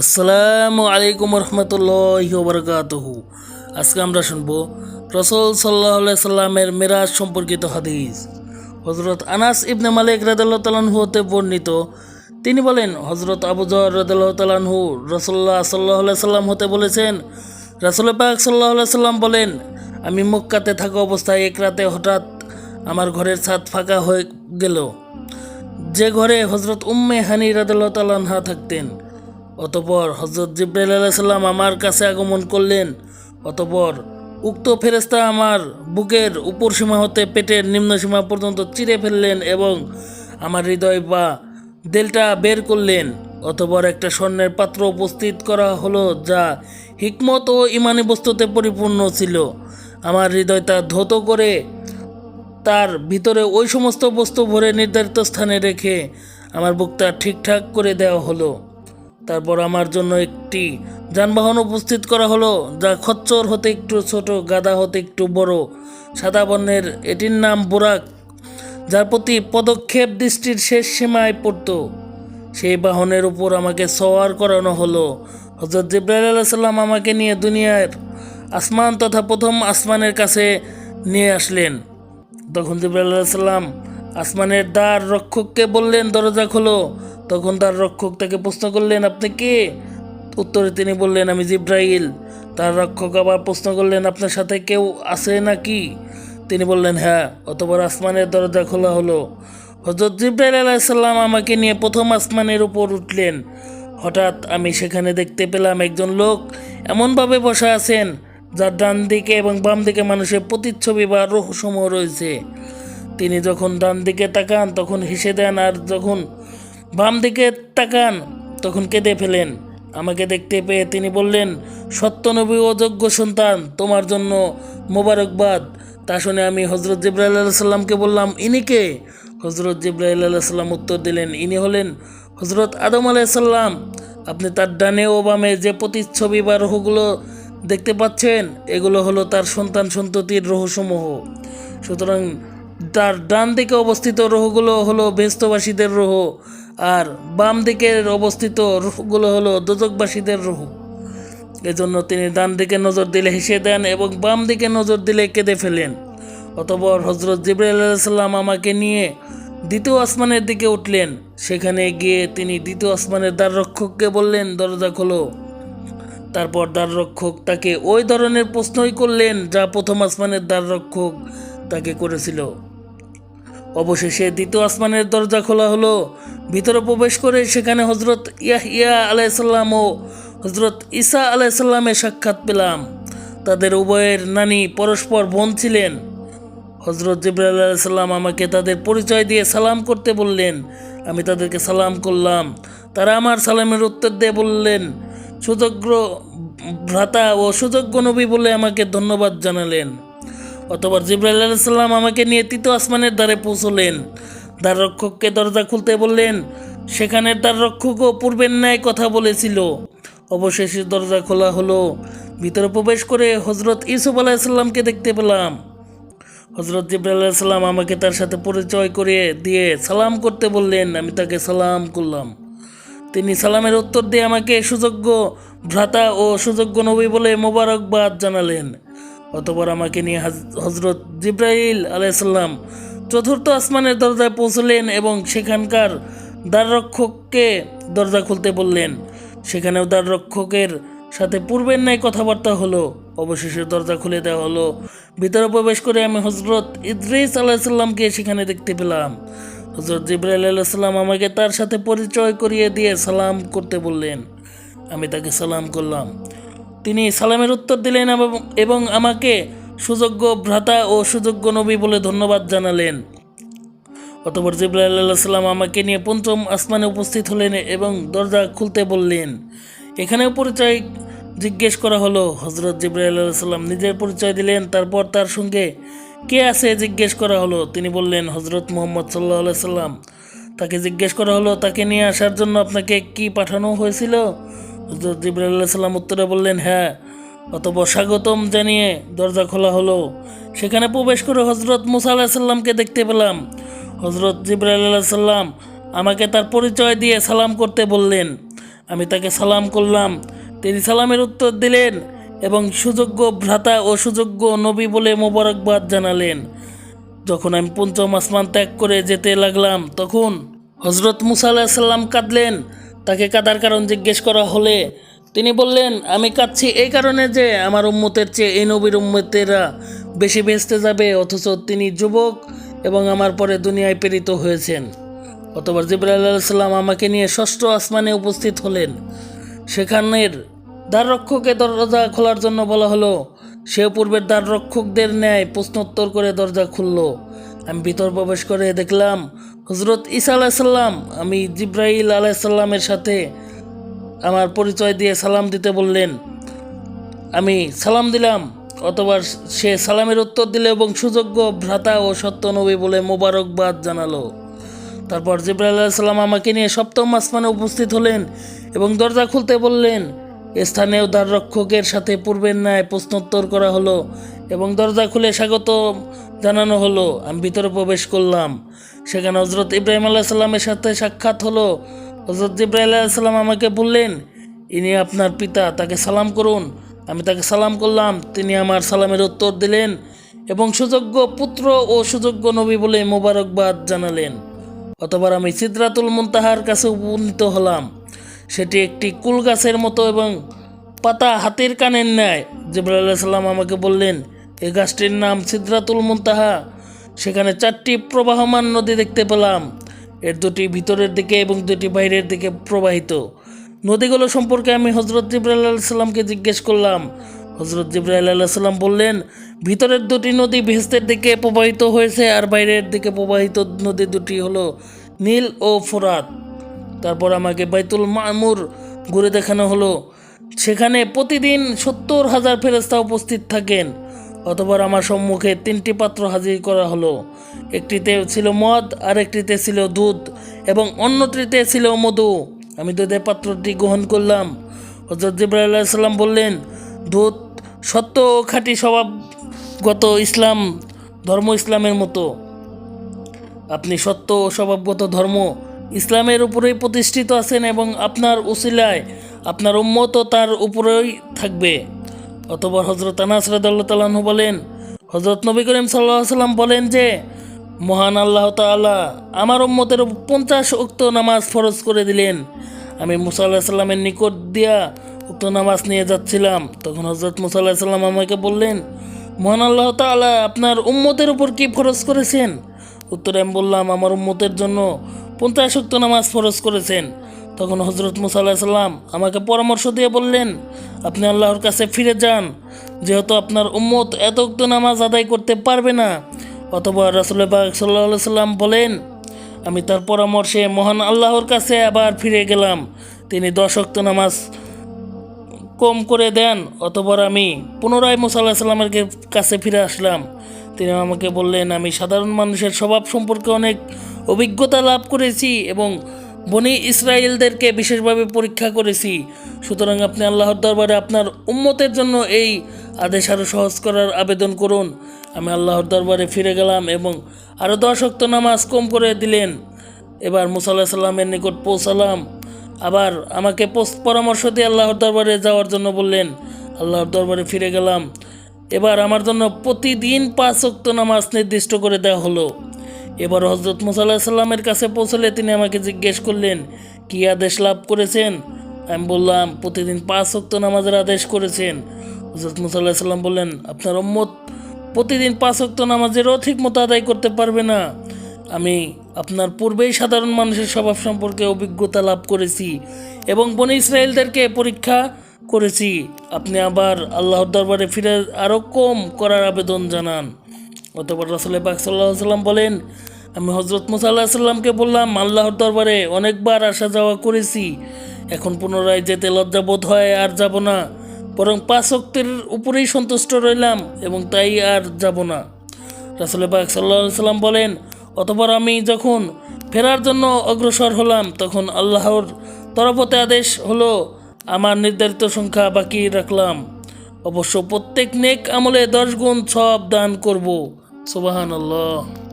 আসসালামু আলাইকুম রহমতুল্লাহ বরকাতহু আজকে আমরা শুনব রসল সাল্লাহ সাল্লামের মেরাজ সম্পর্কিত হাদিস। হজরত আনাস ইবনে মালিক রাদাল্লাহ তালানহু হতে বর্ণিত, তিনি বলেন হজরত আবু জর রাদাল্লাহ তালানহু রসল্লাহ সাল্লাহ সাল্লাম হতে বলেছেন, রাসুল পাক সাল্লাহ সাল্লাম বলেন, আমি মক্কাতে থাকা অবস্থায় এক রাতে হঠাৎ আমার ঘরের ছাদ ফাঁকা হয়ে গেল। যে ঘরে হজরত উম্মে হানি রাদাল্লাহ তালানহা থাকতেন অতপর হজরত জিব্রাইল আলাইসাল্লাম আমার কাছে আগমন করলেন। অতপর উক্ত ফেরেস্তা আমার বুকের উপর সীমা হতে পেটের নিম্ন সীমা পর্যন্ত চিরে ফেললেন এবং আমার হৃদয় বা দেলটা বের করলেন। অতপর একটা স্বর্ণের পাত্র উপস্থিত করা হলো যা হিকমত ও ইমানি বস্তুতে পরিপূর্ণ ছিল। আমার হৃদয়টা ধৌত করে তার ভিতরে ওই সমস্ত বস্তু ভরে নির্ধারিত স্থানে রেখে আমার বুকটা ঠিকঠাক করে দেওয়া হলো। তারপর আমার জন্য একটি যানবাহন উপস্থিত করা হলো, যা খচ্চর হতে একটু ছোট গাদা হতে একটু বড়। সাদা বর্ণের এটির নাম বোরাক, যার প্রতি পদক্ষেপ দৃষ্টির শেষ সীমায় পড়তো। সেই বাহনের উপর আমাকে সওয়ার করানো হলো। হজরত জিব্রাইল আলাইসাল্লাম আমাকে নিয়ে দুনিয়ার আসমান তথা প্রথম আসমানের কাছে নিয়ে আসলেন। তখন জিব্রাইল আলাইসাল্লাম আসমানের দ্বার রক্ষককে বললেন, দরজা খোলো। তখন তার রক্ষক তাকে প্রশ্ন করলেন, আপনি কে? উত্তরে তিনি বললেন, আমি জিব্রাইল। তার রক্ষক আবার প্রশ্ন করলেন, আপনার সাথে কেউ আছে নাকি? তিনি বললেন হ্যাঁ অতবার আসমানের দরজা খোলা হলো। হজরত জিব্রাইল আলাইসাল্লাম আমাকে নিয়ে প্রথম আসমানের উপর উঠলেন। হঠাৎ আমি সেখানে দেখতে পেলাম একজন লোক এমনভাবে বসা আছেন, যার ডান দিকে এবং বাম দিকে মানুষের প্রতিচ্ছবি বা রহস্যময় রয়েছে। তিনি যখন ডান দিকে তাকান, তখন হেসে দেন, আর যখন বাম দিকে তাকান, তখন কেঁদে ফেলেন। আমাকে দেখতে পেয়ে তিনি বললেন, সত্যনবী ও যোগ্য সন্তান, তোমার জন্য মোবারকবাদ। তা শুনে আমি হজরত জিব্রাইল সাল্লামকে বললাম, ইনি কে? হজরত জিব্রাইল সাল্লাম উত্তর দিলেন, ইনি হলেন হজরত আদম আলাইসাল্লাম আপনি তার ডানে ও বামে যে প্রতিচ্ছবি বা রোহগুলো দেখতে পাচ্ছেন, এগুলো হলো তার সন্তান সন্ততির রহসমূহ। সুতরাং তার ডান দিকে অবস্থিত রোহগুলো হলো বেস্তবাসীদের রোহ, আর বাম দিকের অবস্থিত রোহগুলো হলো দোজকবাসীদের রোহ। এজন্য তিনি ডান দিকে নজর দিলে হেসে দেন এবং বাম দিকে নজর দিলে কেঁদে ফেলেন। অতপর হজরত জিব্রাইল আমাকে নিয়ে দ্বিতীয় আসমানের দিকে উঠলেন। সেখানে গিয়ে তিনি দ্বিতীয় আসমানের দ্বার রক্ষককে বললেন, দরজা খোলো। তারপর দ্বার রক্ষক তাকে ওই ধরনের প্রশ্নই করলেন যা প্রথম আসমানের দ্বার রক্ষক তাকে করেছিল। অবশেষে দ্বিতীয় আসমানের দরজা খোলা হলো। ভিতরে প্রবেশ করে সেখানে হজরত ইয়াহিয়া আলাইসাল্লাম ও হজরত ঈসা আলাইসাল্লামের সাক্ষাৎ পেলাম। তাদের উভয়ের নানি পরস্পর বোন ছিলেন। হজরত জিব্রাইল আলাইসাল্লাম আমাকে তাদের পরিচয় দিয়ে সালাম করতে বললেন। আমি তাদেরকে সালাম করলাম। তারা আমার সালামের উত্তর দিয়ে বললেন, সুযোগ্য ভ্রাতা ও সুযোগ্য নবী বলে আমাকে ধন্যবাদ জানালেন। অতবার জিব্রাইল আলাইসাল্লাম আমাকে নিয়ে তৃতীয় আসমানের দ্বারে পৌঁছলেন। দ্বার রক্ষককে দরজা খুলতে বললেন, সেখানের দ্বার রক্ষকও পূর্বের ন্যায় কথা বলেছিল। অবশেষে দরজা খোলা হলো। ভিতরে প্রবেশ করে হজরত ইউসুফ আলাইসাল্লামকে দেখতে পেলাম। হজরত জিব্রাইল সাল্লাম আমাকে তার সাথে পরিচয় করে দিয়ে সালাম করতে বললেন, আমি তাকে সালাম করলাম। তিনি সালামের উত্তর দিয়ে আমাকে সুযোগ্য ভ্রাতা ও সুযোগ্য নবী বলে মোবারকবাদ জানালেন। অতপর আমাকে নিয়ে হজরত জিব্রাইল আলাইসাল্লাম চতুর্থ আসমানের দরজায় পৌঁছলেন এবং সেখানকার দ্বাররক্ষককে দরজা খুলতে বললেন। সেখানেও দ্বাররক্ষকের সাথে পূর্বের ন্যায় কথাবার্তা হলো। অবশেষে দরজা খুলে দেওয়া হলো। ভিতরে প্রবেশ করে আমি হজরত ইদ্রিস আলাইসাল্লামকে সেখানে দেখতে পেলাম। হজরত জিব্রাইল আলাইসাল্লাম আমাকে তার সাথে পরিচয় করিয়ে দিয়ে সালাম করতে বললেন। আমি তাকে সালাম করলাম। তিনি সালামের উত্তর দিলেন এবং- আমাকে সুযোগ্য ভ্রাতা ও সুযোগ্য নবী বলে ধন্যবাদ জানালেন। অতপর সাল্লাম আমাকে নিয়ে পঞ্চম আসমানে উপস্থিত হলেন এবং দরজা খুলতে বললেন। এখানেও পরিচয় জিজ্ঞেস করা হলো। হজরত সাল্লাম নিজের পরিচয় দিলেন, তারপর তার সঙ্গে কে আছে জিজ্ঞেস করা হলো। তিনি বললেন হজরত মোহাম্মদ সাল্লাহ সাল্লাম। তাকে জিজ্ঞেস করা হলো, তাকে নিয়ে আসার জন্য আপনাকে কি পাঠানো হয়েছিল? হজরত আল্লাহ সাল্লাম উত্তরে বললেন হ্যাঁ অতপর স্বাগতম জানিয়ে দরজা খোলা হলো। সেখানে প্রবেশ করে হজরত মুসা আলাহ সাল্লামকে দেখতে পেলাম। হজরত জিব্রাইল আলাহ সাল্লাম আমাকে তার পরিচয় দিয়ে সালাম করতে বললেন। আমি তাকে সালাম করলাম। তিনি সালামের উত্তর দিলেন এবং সুযোগ্য ভ্রাতা ও সুযোগ্য নবী বলে মোবারকবাদ জানালেন। যখন আমি পঞ্চম আসমান ত্যাগ করে যেতে লাগলাম, তখন হজরত মুসা আলাহিসাল্লাম কাঁদলেন। তাকে কাদার কারণ জিজ্ঞেস করা হলে তিনি বললেন, আমি কাঁদছি এই কারণে যে আমার উম্মতের চেয়ে এই নবীর উম্মতেরা বেশি বেসতে যাবে, অথচ তিনি যুবক এবং আমার পরে দুনিয়ায় প্রেরিত হয়েছেন। অতবার জিব্রাইল আলাইসাল্লাম আমাকে নিয়ে ষষ্ঠ আসমানে উপস্থিত হলেন। সেখানের দ্বাররক্ষকে দরজা খোলার জন্য বলা হলো, সে পূর্বের দ্বাররক্ষকদের ন্যায় প্রশ্নোত্তর করে দরজা খুলল। আমি ভিতর প্রবেশ করে দেখলাম হজরত ঈসা আলাইসাল্লাম আমি জিব্রাইল আলাইসাল্লামের সাথে আমার পরিচয় দিয়ে সালাম দিতে বললেন। আমি সালাম দিলাম, অথবা সে সালামের উত্তর দিল এবং সুযোগ্য ভ্রাতা ও সত্য নবী বলে মোবারকবাদ জানালো। তারপর জিব্রাইল সাল্লাম আমাকে নিয়ে সপ্তম আসমানে উপস্থিত হলেন এবং দরজা খুলতে বললেন স্থানীয় দ্বাররক্ষকের সাথে পূর্বের ন্যায় প্রশ্নোত্তর করা হলো এবং দরজা খুলে স্বাগত জানানো হলো, আমি ভিতরে প্রবেশ করলাম। সেখানে হজরত ইব্রাহিম আল্লাহ সাল্লামের সাথে সাক্ষাৎ হলো। হজরত ইব্রাহিম আল্লাহ সাল্লাম আমাকে বললেন, ইনি আপনার পিতা, তাকে সালাম করুন। আমি তাকে সালাম করলাম, তিনি আমার সালামের উত্তর দিলেন এবং সুযোগ্য পুত্র ও সুযোগ্য নবী বলে মোবারকবাদ জানালেন। অতবার আমি সিদ্রাতুল মুনতাহার কাছে উপনীত হলাম। সেটি একটি কুল গাছের মতো এবং পাতা হাতের কানের ন্যায়। জিব্রাইল সাল্লাম আমাকে বললেন এই গাছটির নাম সিদ্রাতুল মুনতাহা। সেখানে চারটি প্রবাহমান নদী দেখতে পেলাম। এর দুটি ভিতরের দিকে এবং দুটি বাইরের দিকে প্রবাহিত। নদীগুলো সম্পর্কে আমি হজরত জিব্রাইল সাল্লামকে জিজ্ঞেস করলাম। হজরত আল্লাহ সাল্লাম বললেন, ভিতরের দুটি নদী ভেস্তের দিকে প্রবাহিত হয়েছে আর বাইরের দিকে প্রবাহিত নদী দুটি হলো নীল ও ফোরাত। তারপর আমাকে বাইতুল মামুর ঘুরে দেখানো হলো। সেখানে প্রতিদিন সত্তর হাজার ফেরেস্তা উপস্থিত থাকেন। অতবার আমার সম্মুখে তিনটি পাত্র হাজির করা হলো। একটিতে ছিল মদ আর একটিতে ছিল দুধ, এবং অন্যটিতে ছিল মধু। আমি দুধের পাত্রটি গ্রহণ করলাম। হজরত জিব্রাহ বললেন, দুধ সত্য ও খাঁটি স্বভাবগত ইসলাম, ধর্ম ইসলামের মতো। আপনি সত্য ও স্বভাবগত ধর্ম ইসলামের উপরেই প্রতিষ্ঠিত আছেন এবং আপনার উসিলায় আপনার উম্মত তার উপরেই থাকবে। অতবার হজরত আনাস তালাহু বলেন হজরত নবী করিম সাল্লাহ সাল্লাম বলেন যে, মহান আল্লাহ তাআলা আমার উম্মতের পঞ্চাশ উক্ত নামাজ ফরজ করে দিলেন। আমি মুসা আল্লাহ সাল্লামের নিকট দিয়া উক্ত নামাজ নিয়ে যাচ্ছিলাম। তখন হজরত মুসা আল্লাহ সাল্লাম আমাকে বললেন, মহান আল্লাহ তাআলা আপনার উম্মতের উপর কি ফরজ করেছেন? উত্তরে আমি বললাম, আমার উম্মতের জন্য পঞ্চাশ উক্ত নামাজ ফরজ করেছেন। তখন হজরত মুসা আমাকে পরামর্শ দিয়ে বললেন, আপনি আল্লাহর কাছে ফিরে যান। যেহেতু আপনার উম্মত এত উক্ত নামাজ আদায় করতে পারবে না। অথবা রাসুল বাগ সাল্লাহ সাল্লাম বলেন, আমি তার পরামর্শে মহান আল্লাহর কাছে আবার ফিরে গেলাম। তিনি দশ অক্ত নামাজ কম করে দেন অতবার আমি পুনরায় মুসা আল্লাহ সাল্লামের কাছে ফিরে আসলাম। তিনি আমাকে বললেন, আমি সাধারণ মানুষের স্বভাব সম্পর্কে অনেক অভিজ্ঞতা লাভ করেছি এবং বনি ইসরায়েলদেরকে বিশেষভাবে পরীক্ষা করেছি। সুতরাং আপনি আল্লাহর দরবারে আপনার উম্মতের জন্য এই আদেশ আরও সহজ করার আবেদন করুন। আমি আল্লাহর দরবারে ফিরে গেলাম এবং আরও দশ অক্ত নামাজ কম করে দিলেন। এবার মুসা আল্লাহ সাল্লামের নিকট পৌঁছালাম। আবার আমাকে পরামর্শ দিয়ে আল্লাহর দরবারে যাওয়ার জন্য বললেন, আল্লাহর দরবারে ফিরে গেলাম। এবার আমার জন্য প্রতিদিন পাঁচ অক্ত নামাজ নির্দিষ্ট করে দেওয়া হলো। এবার হজরত মুসা আল্লাহ সাল্লামের কাছে পৌঁছলে তিনি আমাকে জিজ্ঞেস করলেন, কী আদেশ লাভ করেছেন? আমি বললাম, প্রতিদিন পাঁচ অক্ত নামাজের আদেশ করেছেন। হজরত মুসা আল্লাহ সাল্লাম বললেন, আপনার অম্মত প্রতিদিন পাঁচ অক্ত নামাজেরও ঠিক মতো আদায় করতে পারবে না। আমি আপনার পূর্বেই সাধারণ মানুষের স্বভাব সম্পর্কে অভিজ্ঞতা লাভ করেছি এবং বনি ইসরায়েলদেরকে পরীক্ষা করেছি। আপনি আবার আল্লাহর দরবারে ফিরে আরও কম করার আবেদন জানান। অতপর রসুল পাক সাল্লাহ সাল্লাম বলেন, আমি হজরত মুসা আল্লাহ সাল্লামকে বললাম, আল্লাহর দরবারে অনেকবার আসা যাওয়া করেছি। এখন পুনরায় যেতে লজ্জাবোধ হয় আর যাব না। বরং পাঁচ অক্তের উপরেই সন্তুষ্ট রইলাম এবং তাই আর যাব না। রাসুল পাক সাল্লাহ সাল্লাম বলেন, অতপর আমি যখন ফেরার জন্য অগ্রসর হলাম, তখন আল্লাহর তরফতে আদেশ হলো, আমার নির্ধারিত সংখ্যা বাকি রাখলাম। অবশ্য প্রত্যেক নেক আমলে দশ গুণ সব দান করব। সুবাহান আল্লাহ